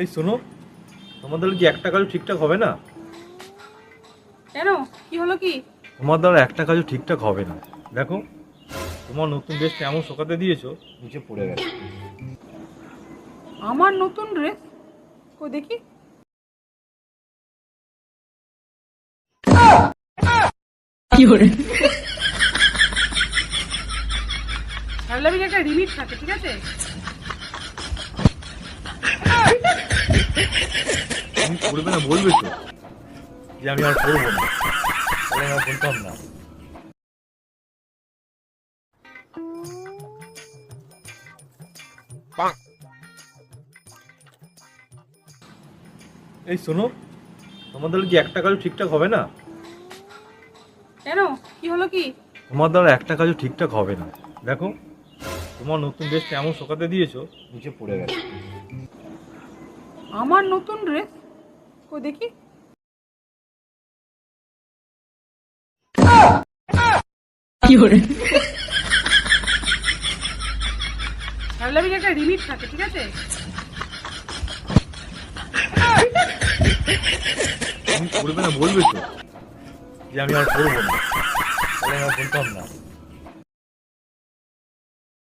এই শোনো তোমাদের কি একটা কাজও ঠিকঠাক হবে না? কেন? কি হলো কি? তোমার দ্বারা একটা কাজও ঠিকঠাক হবে না। দেখো তোমার নতুন ড্রেসটা এমন শোকাতে দিয়েছ নিচে পড়ে গেছে। আমার নতুন ড্রেস কই দেখি। সারলাবির একটা লিমিট থাকে ঠিক আছে? করবে না বলবে তো। যে আমি আর করব না। আমি আর বলতাম না। এই শোনো তোমাদের কি একটা কাজও ঠিকঠাক হবে না? কেন? কি হলো কি? তোমার দ্বারা একটা কাজও ঠিকঠাক হবে না। দেখো তোমার নতুন ড্রেসটা এমন শোকাতে দিয়েছ? নিচে পড়ে গেছে। আমার নতুন ড্রেস কই দেখি। সারলাবির একটা লিমিট থাকে ঠিক আছে? তুমি করবে না বলবে তো যে আমি আর করব না। তাহলে আমি বলতাম না।